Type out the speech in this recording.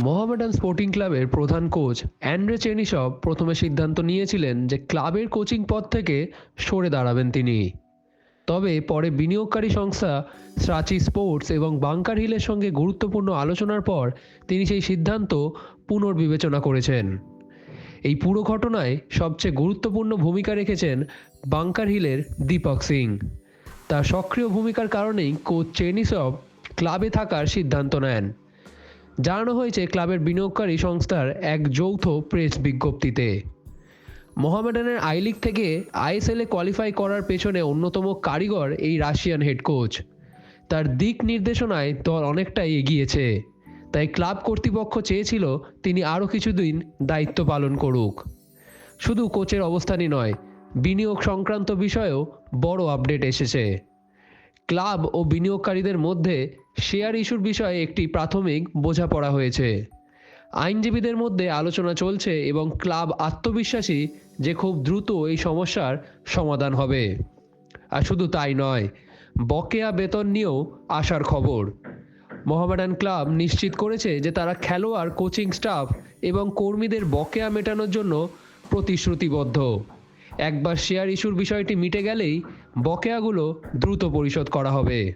Mohammedan sporting ক্লাবের প্রধান coach Andre চেনিসব প্রথমে সিদ্ধান্ত নিয়েছিলেন যে ক্লাবের কোচিং পদ থেকে সরে দাঁড়াবেন তিনি। তবে পরে বিনিয়োগকারী সংস্থা স্রাচি স্পোর্টস এবং বাংকার হিলের সঙ্গে গুরুত্বপূর্ণ আলোচনার পর তিনি সেই সিদ্ধান্ত পুনর্বিবেচনা করেছেন। এই পুরো ঘটনায় সবচেয়ে গুরুত্বপূর্ণ ভূমিকা রেখেছেন বাংকার হিলের দীপক সিং। তার সক্রিয় ভূমিকার কারণেই কোচ চেনিসব ক্লাবে থাকার সিদ্ধান্ত নেন। জানানো হয়েছে ক্লাবের বিনিয়োগকারী সংস্থার এক যৌথ প্রেস বিজ্ঞপ্তিতে। মোহামেডানের আই লিগ থেকে আইএসএলে কোয়ালিফাই করার পেছনে অন্যতম কারিগর এই রাশিয়ান হেড কোচ। তার দিক নির্দেশনায় দল অনেকটাই এগিয়েছে। তাই ক্লাব কর্তৃপক্ষ চেয়েছিল তিনি আরও কিছুদিন দায়িত্ব পালন করুক। শুধু কোচের অবস্থানই নয়, বিনিয়োগ সংক্রান্ত বিষয়েও বড় আপডেট এসেছে। ক্লাব ও বিনিয়োগকারীদের মধ্যে শেয়ার ইস্যুর বিষয়ে একটি প্রাথমিক বোঝাপড়া হয়েছে। আইনজীবীদের মধ্যে আলোচনা চলছে এবং ক্লাব আত্মবিশ্বাসী যে খুব দ্রুত এই সমস্যার সমাধান হবে। আর শুধু তাই নয়, বকেয়া বেতন নিয়েও আসার খবর। মোহামেডান ক্লাব নিশ্চিত করেছে যে তারা খেলোয়াড়, কোচিং স্টাফ এবং কর্মীদের বকেয়া মেটানোর জন্য প্রতিশ্রুতিবদ্ধ। একবার শেয়ার ইস্যুর বিষয়টি মিটে গেলেই বকেয়াগুলো দ্রুত পরিশোধ করা হবে।